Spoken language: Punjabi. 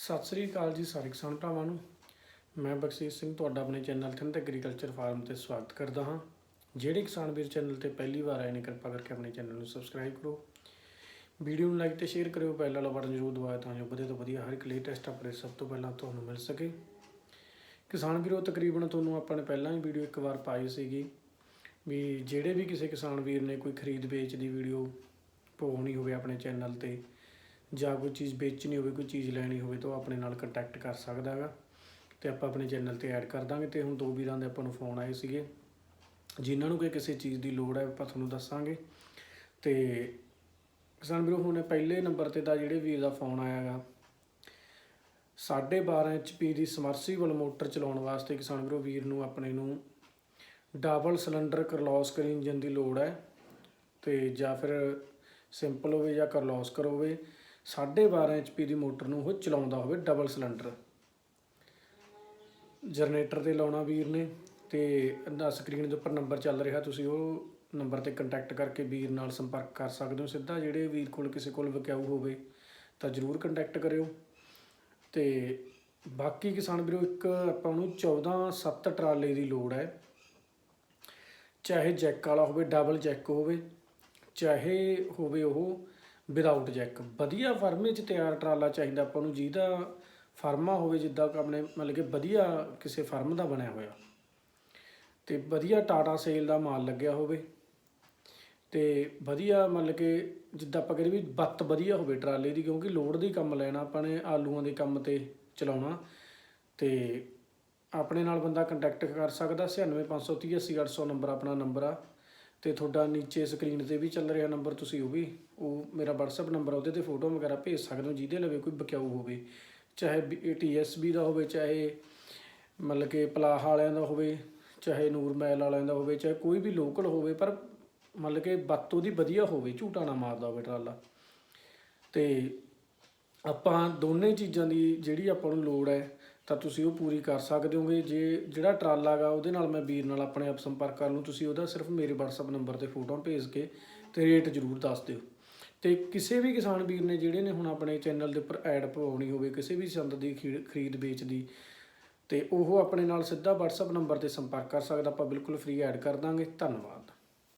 ਸਤਿ ਸ੍ਰੀ ਅਕਾਲ ਜੀ ਸਾਰੇ ਕਿਸਾਨ ਭਰਾਵਾਂ ਨੂੰ। ਮੈਂ ਬਖਸ਼ੀਸ਼ ਸਿੰਘ, ਤੁਹਾਡਾ ਆਪਣੇ ਚੈਨਲ ਥਿੰਦ ਐਗਰੀਕਲਚਰ ਫਾਰਮ ਤੇ ਸਵਾਗਤ ਕਰਦਾ ਹਾਂ। ਜਿਹੜੇ ਕਿਸਾਨ ਵੀਰ ਚੈਨਲ ਤੇ ਪਹਿਲੀ ਵਾਰ ਆਏ ਨੇ, ਕਿਰਪਾ ਕਰਕੇ ਆਪਣੇ ਚੈਨਲ ਨੂੰ ਸਬਸਕ੍ਰਾਈਬ ਕਰੋ। ਵੀਡੀਓ ਨੂੰ ਲਾਈਕ ਤੇ ਸ਼ੇਅਰ ਕਰਿਓ, ਬੈਲ ਵਾਲਾ ਬਟਨ ਜ਼ਰੂਰ ਦਬਾਓ ਤਾਂ ਜੋ ਵਧੀਆ ਤੋਂ ਵਧੀਆ ਹਰ ਇੱਕ ਲੇਟੈਸਟ ਅਪਡੇਟ ਸਭ ਤੋਂ ਪਹਿਲਾਂ ਤੁਹਾਨੂੰ ਮਿਲ ਸਕੇ। ਕਿਸਾਨ ਵੀਰੋ, ਤਕਰੀਬਨ ਤੁਹਾਨੂੰ ਆਪਾਂ ਨੇ ਪਹਿਲਾਂ ਹੀ ਵੀਡੀਓ ਇੱਕ ਵਾਰ ਪਾਈ ਸੀਗੀ ਵੀ ਜਿਹੜੇ ਵੀ ਕਿਸੇ ਕਿਸਾਨ ਵੀਰ ਨੇ ਕੋਈ ਖਰੀਦ ਵੇਚ ਦੀ ਵੀਡੀਓ ਪਾਉਣੀ ਹੋਵੇ ਆਪਣੇ ਚੈਨਲ ਤੇ ਜਾਂ ਕੋਈ ਚੀਜ਼ ਵੇਚਣੀ ਹੋਵੇ, ਕੋਈ ਚੀਜ਼ ਲੈਣੀ ਹੋਵੇ ਤਾਂ ਉਹ ਆਪਣੇ ਨਾਲ ਕੰਟੈਕਟ ਕਰ ਸਕਦਾ ਹੈਗਾ। ਤੇ ਆਪਾਂ ਆਪਣੇ ਚੈਨਲ ਤੇ ਐਡ ਕਰ ਦਾਂਗੇ। ਤੇ ਹੁਣ ਦੋ ਵੀਰਾਂ ਦੇ ਆਪਾਂ ਨੂੰ ਫੋਨ ਆਏ ਸੀਗੇ। ਜਿਨ੍ਹਾਂ ਨੂੰ ਕਿ ਕਿਸੇ ਚੀਜ਼ ਦੀ ਲੋੜ ਹੈ, ਆਪਾਂ ਤੁਹਾਨੂੰ ਦੱਸਾਂਗੇ। ਤੇ ਕਿਸਾਨ ਵੀਰੋ, ਹੁਣ ਪਹਿਲੇ ਨੰਬਰ ਤੇ ਦਾ ਜਿਹੜੇ ਵੀਰ ਦਾ ਫੋਨ ਆਇਆ ਆਇਆਗਾ 12.5 HP ਦੀ ਸਮਰਸੀਬਲ ਮੋਟਰ ਚਲਾਉਣ ਵਾਸਤੇ ਕਿਸਾਨ ਵੀਰੋ, ਵੀਰ ਨੂੰ ਆਪਣੇ ਨੂੰ ਡਬਲ ਸਿਲੰਡਰ ਕਰਲੋਸਕਰ ਇੰਜਨ ਦੀ ਲੋੜ ਹੈ। ਤੇ ਜਾਂ ਫਿਰ ਸਿੰਪਲ ਹੋਵੇ ਜਾਂ ਕਰਲੋਸਕਰ ਹੋਵੇ 12.5 HP ਦੀ ਮੋਟਰ ਨੂੰ ਉਹ ਚਲਾਉਂਦਾ ਹੋਵੇ ਡਬਲ ਸਿਲੰਡਰ। ਜਨਰੇਟਰ ਤੇ ਲਾਉਣਾ ਵੀਰ ਨੇ ਤੇ ਸਕਰੀਨ ਦੇ ਉੱਪਰ ਨੰਬਰ ਚੱਲ ਰਿਹਾ, ਤੁਸੀਂ ਉਹ ਨੰਬਰ ਤੇ ਕੰਟੈਕਟ ਕਰਕੇ ਵੀਰ ਨਾਲ ਸੰਪਰਕ ਕਰ ਸਕਦੇ ਹੋ। ਸਿੱਧਾ ਜਿਹੜੇ ਵੀਰ ਕੋਲ ਕਿਸੇ ਕੋਲ ਵਿਕਾਊ ਹੋਵੇ ਤਾਂ ਜਰੂਰ ਕੰਟੈਕਟ ਕਰਿਓ। ਤੇ ਬਾਕੀ ਕਿਸਾਨ ਵੀਰੋ, ਇੱਕ ਆਪਾਂ ਨੂੰ 14 7 ਟਰਾਲੇ ਦੀ ਲੋੜ ਹੈ। ਚਾਹੇ ਜੈਕ ਵਾਲਾ ਹੋਵੇ, ਡਬਲ ਜੈਕ ਹੋਵੇ, ਚਾਹੇ ਹੋਵੇ ਉਹ ਵਿਦਆਊਟ ਜੈਕ। ਵਧੀਆ ਫਰਮੇ 'ਚ ਤਿਆਰ ਟਰਾਲਾ ਚਾਹੀਦਾ ਆਪਾਂ ਨੂੰ, ਜਿਹਦਾ ਫਰਮਾ ਹੋਵੇ, ਜਿੱਦਾਂ ਆਪਣੇ ਮਤਲਬ ਕਿ ਵਧੀਆ ਕਿਸੇ ਫਰਮ ਦਾ ਬਣਿਆ ਹੋਇਆ। ਤੇ ਵਧੀਆ ਟਾਟਾ ਸੇਲ ਦਾ ਮਾਲ ਲੱਗਿਆ ਹੋਵੇ। ਤੇ ਵਧੀਆ ਮਤਲਬ ਕਿ ਜਿੱਦਾਂ ਆਪਾਂ ਕਹਿੰਦੇ ਵੀ ਬੱਤ ਵਧੀਆ ਹੋਵੇ ਟਰਾਲੇ ਦੀ, ਕਿਉਂਕਿ ਲੋਡ ਦੀ ਕੰਮ ਲੈਣਾ ਆਪਾਂ ਨੇ ਆਲੂਆਂ ਦੇ ਕੰਮ ਤੇ ਚਲਾਉਣਾ। ਤੇ ਆਪਣੇ ਨਾਲ ਬੰਦਾ ਕੰਟੈਕਟ ਕਰ ਸਕਦਾ 9653080800 ਨੰਬਰ ਆਪਣਾ ਨੰਬਰ ਆ। ਤੇ ਤੁਹਾਡਾ ਨੀਚੇ ਸਕਰੀਨ ਤੇ ਵੀ ਚੱਲ ਰਿਹਾ ਨੰਬਰ ਤੁਸੀਂ ਉਹ ਵੀ, ਉਹ ਮੇਰਾ WhatsApp ਨੰਬਰ ਉਹਦੇ ਤੇ ਫੋਟੋ ਵਗੈਰਾ ਭੇਜ ਸਕਦੇ ਹੋ, ਜਿਹਦੇ ਲਵੇ ਕੋਈ ਬਕਿਆਊ ਹੋਵੇ। ਚਾਹੇ TSB ਦਾ ਹੋਵੇ, ਚਾਹੇ ਮਤਲਬ ਕਿ ਪਲਾਹ ਵਾਲਿਆਂ ਦਾ ਹੋਵੇ, ਚਾਹੇ ਨੂਰਮਹਿਲ ਵਾਲਿਆਂ ਦਾ ਹੋਵੇ, ਚਾਹੇ ਕੋਈ ਵੀ ਲੋਕਲ ਹੋਵੇ, ਪਰ ਮਤਲਬ ਕਿ ਬੱਤ ਉਹਦੀ ਵਧੀਆ ਹੋਵੇ, ਝੂਟਾ ਨਾ ਮਾਰਦਾ ਹੋਵੇ ਟਰਾਲਾ। ਤੇ ਆਪਾਂ ਦੋਨੇ ਚੀਜ਼ਾਂ ਦੀ ਜਿਹੜੀ ਆਪਾਂ ਨੂੰ ਲੋੜ ਹੈ ਤਾਂ ਤੁਸੀਂ ਉਹ ਪੂਰੀ ਕਰ ਸਕਦੇ ਹੋਗੇ। ਜੇ ਜਿਹੜਾ ਟਰਾਲਾ ਗਾ ਉਹਦੇ ਨਾਲ ਮੈਂ ਵੀਰ ਨਾਲ ਆਪਣੇ ਆਪ ਸੰਪਰਕ ਕਰ ਲੂੰ ਤੁਸੀਂ ਉਹਦਾ ਸਿਰਫ ਮੇਰੇ WhatsApp ਨੰਬਰ ਤੇ ਫੋਟੋਆਂ ਭੇਜ ਕੇ ਤੇ ਰੇਟ ਜ਼ਰੂਰ ਦੱਸ ਦਿਓ। ਤੇ ਕਿਸੇ ਵੀ ਕਿਸਾਨ ਵੀਰ ਨੇ, ਜਿਹੜੇ ਨੇ ਹੁਣ ਆਪਣੇ ਚੈਨਲ ਦੇ ਉੱਪਰ ਐਡ ਪਵਾਉਣੀ ਹੋਵੇ, ਕਿਸੇ ਵੀ ਸੰਦ ਦੀ ਖੀ- ਖਰੀਦ ਵੇਚ ਦੀ ਤੇ ਉਹ ਆਪਣੇ ਨਾਲ ਸਿੱਧਾ WhatsApp ਨੰਬਰ ਤੇ ਸੰਪਰਕ ਕਰ ਸਕਦਾ। ਆਪਾਂ ਬਿਲਕੁਲ ਫ੍ਰੀ ਐਡ ਕਰ ਦਾਂਗੇ। ਧੰਨਵਾਦ।